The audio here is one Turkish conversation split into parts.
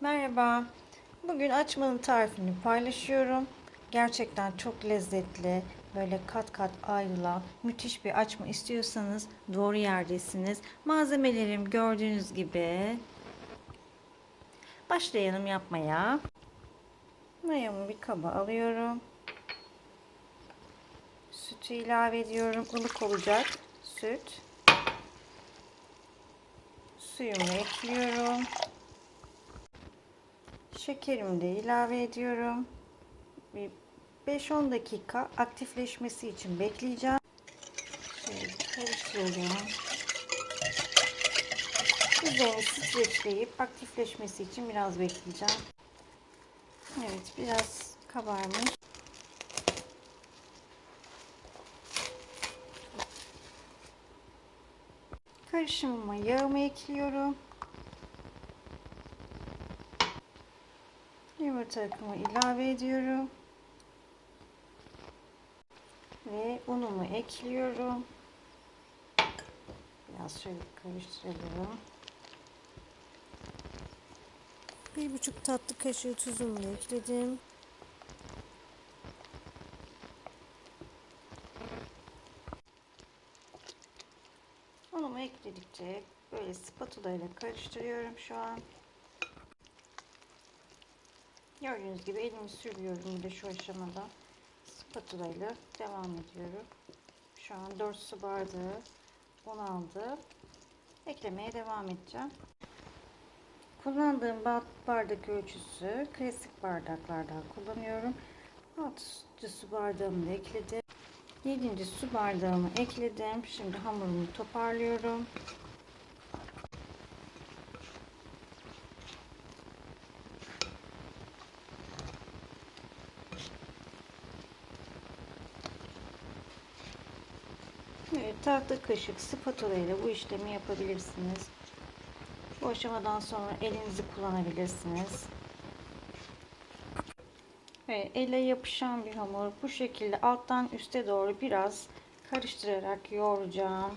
Merhaba. Bugün açmanın tarifini paylaşıyorum. Gerçekten çok lezzetli, böyle kat kat ayrılan müthiş bir açma istiyorsanız doğru yerdesiniz. Malzemelerim gördüğünüz gibi. Başlayalım yapmaya. Mayamı bir kaba alıyorum. Sütü ilave ediyorum. Ilık olacak süt. Suyumu ekliyorum. Şekerimi de ilave ediyorum. Bir 5-10 dakika aktifleşmesi için bekleyeceğim. Şöyle karıştırıyorum. Üzerini streçleyip aktifleşmesi için biraz bekleyeceğim. Evet biraz kabarmış. Karışımıma yağımı ekliyorum. Yumurta akımı ilave ediyorum. Ve unumu ekliyorum. Biraz şöyle karıştıralım. Bir buçuk tatlı kaşığı tuzumu ekledim. Unumu ekledikçe böyle spatula ile karıştırıyorum şu an. Gördüğünüz gibi elimi sürüyorum bir de şu aşamada. Spatula ile devam ediyorum. Şu an 4 su bardağı un aldı. Eklemeye devam edeceğim. Kullandığım bardak ölçüsü klasik bardaklardan kullanıyorum. 6 su bardağımı da ekledim. 7. su bardağımı ekledim. Şimdi hamurumu toparlıyorum. Evet, tahta kaşık spatula ile bu işlemi yapabilirsiniz. Bu aşamadan sonra elinizi kullanabilirsiniz. Ve ele yapışan bir hamur. Bu şekilde alttan üste doğru biraz karıştırarak yoğuracağım.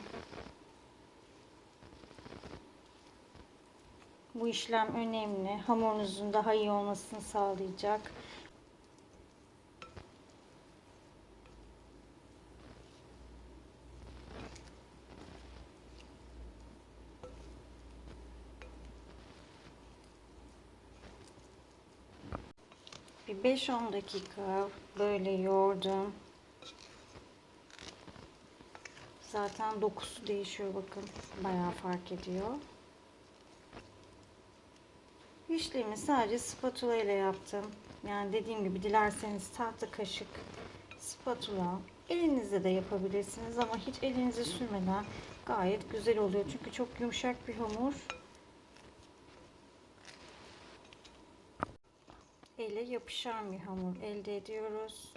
Bu işlem önemli. Hamurunuzun daha iyi olmasını sağlayacak. 5-10 dakika böyle yoğurdum. Zaten dokusu değişiyor bakın. Bayağı fark ediyor. İşlemi sadece spatula ile yaptım. Yani dediğim gibi dilerseniz tahta kaşık, spatula, elinizle de yapabilirsiniz ama hiç elinize sürmeden gayet güzel oluyor. Çünkü çok yumuşak bir hamur. Ele yapışan bir hamur elde ediyoruz.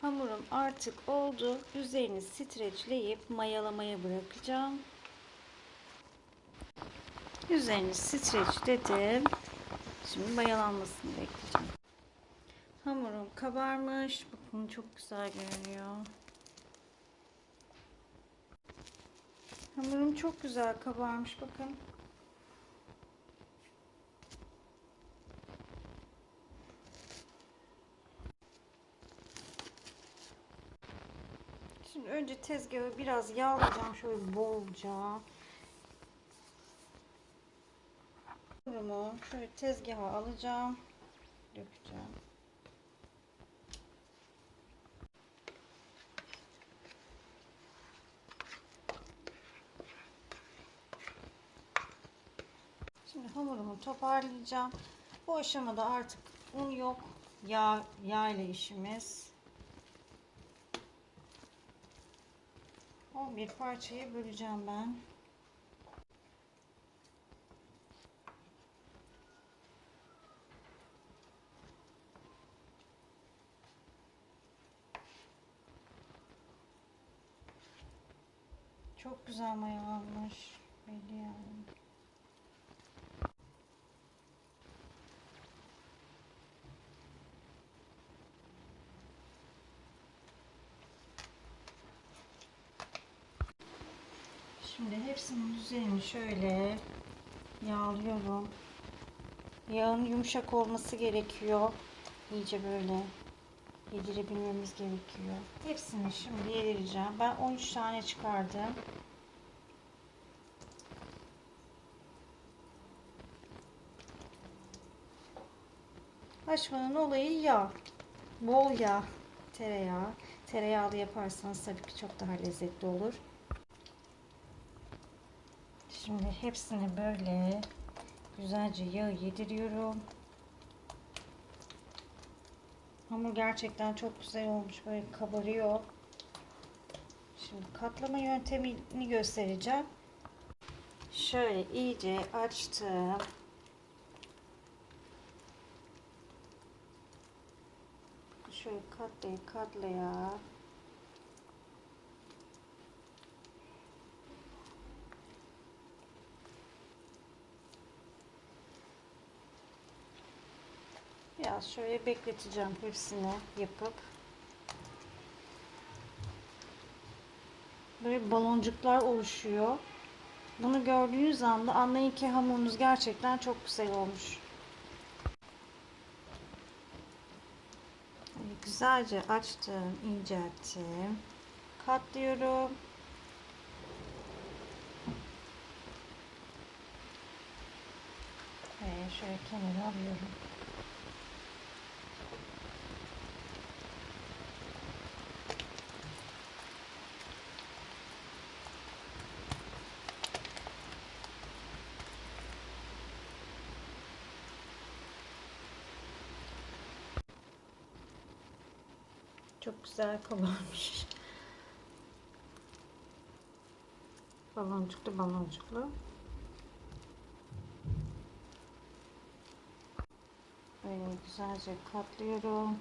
Hamurum artık oldu. Üzerini streçleyip mayalamaya bırakacağım. Üzerini streçledim. Şimdi mayalanmasını bekleyeceğim. Hamurum kabarmış. Bakın çok güzel görünüyor. Hamurum çok güzel kabarmış bakın. Şimdi önce tezgahı biraz yağlayacağım şöyle bolca. Hamurumu şöyle tezgaha alacağım. Dökeceğim. Şimdi hamurumu toparlayacağım. Bu aşamada artık un yok. Yağ, yağ ile işimiz. 11 parçaya böleceğim ben. Çok güzel mayalanmış. Belli yani. Hepsinin üzerini şöyle yağlıyorum. Yağın yumuşak olması gerekiyor. İyice böyle yedirebilmemiz gerekiyor. Hepsini şimdi yedireceğim. Ben 13 tane çıkardım. Haşmanın olayı yağ. Bol yağ. Tereyağı. Tereyağlı yaparsanız tabii ki çok daha lezzetli olur. Şimdi hepsini böyle güzelce yağı yediriyorum. Hamur gerçekten çok güzel olmuş. Böyle kabarıyor. Şimdi katlama yöntemini göstereceğim. Şöyle iyice açtım. Şöyle katlaya katlaya Biraz şöyle bekleteceğim hepsini yapıp. Böyle baloncuklar oluşuyor. Bunu gördüğünüz anda anlayın ki hamurunuz gerçekten çok güzel olmuş. Güzelce açtım, incelttim. Katlıyorum. Ve şöyle kenara alıyorum. Çok güzel kabarmış. Baloncuklu baloncuklu. Böyle güzelce katlıyorum.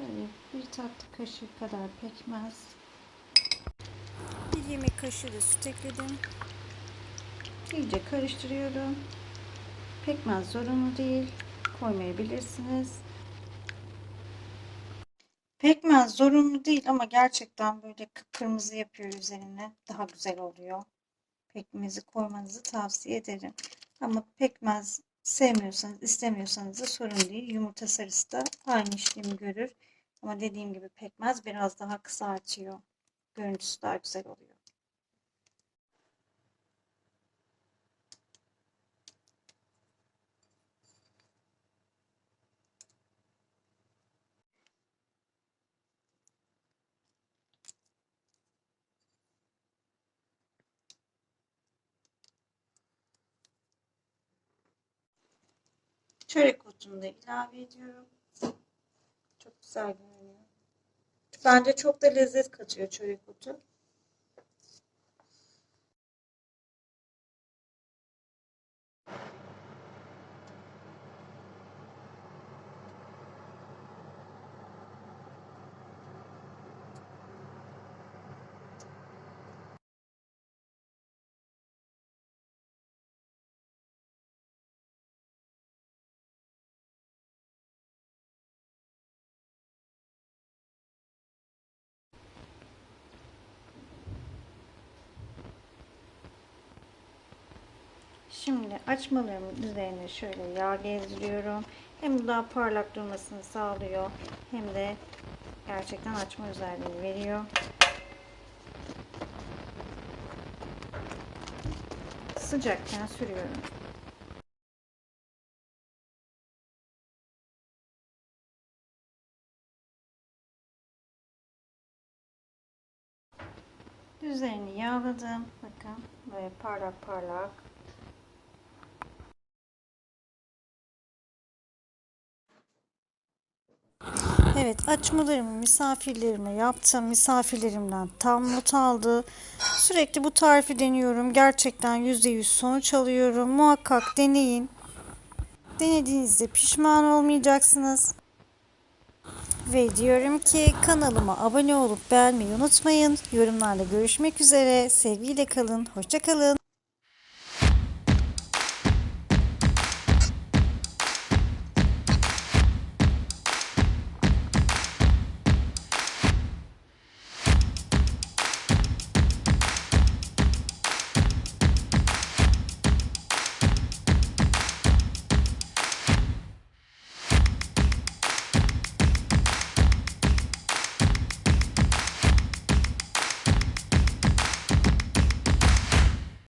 Şöyle bir tatlı kaşığı kadar pekmez. Bir yemek kaşığı da süt ekledim. İyice karıştırıyorum. Pekmez zorunlu değil. Koymayabilirsiniz. Pekmez zorunlu değil ama gerçekten böyle kıpkırmızı yapıyor üzerine. Daha güzel oluyor. Pekmezi koymanızı tavsiye ederim. Ama pekmez sevmiyorsanız, istemiyorsanız da sorun değil. Yumurta sarısı da aynı işlemi görür. Ama dediğim gibi pekmez biraz daha kısaltıyor. Görüntüsü daha güzel oluyor. Çörek otunu da ilave ediyorum. Çok güzel görünüyor. Bence çok da lezzet katıyor çörek otu. Şimdi açmalarımın üzerine şöyle yağ gezdiriyorum. Hem daha parlak durmasını sağlıyor hem de gerçekten açma özelliğini veriyor. Sıcakken sürüyorum. Üzerini yağladım. Bakın böyle parlak parlak. Evet açmalarımı misafirlerime yaptım. Misafirlerimden tam not aldı. Sürekli bu tarifi deniyorum. Gerçekten %100 sonuç alıyorum. Muhakkak deneyin. Denediğinizde pişman olmayacaksınız. Ve diyorum ki kanalıma abone olup beğenmeyi unutmayın. Yorumlarla görüşmek üzere. Sevgiyle kalın. Hoşça kalın.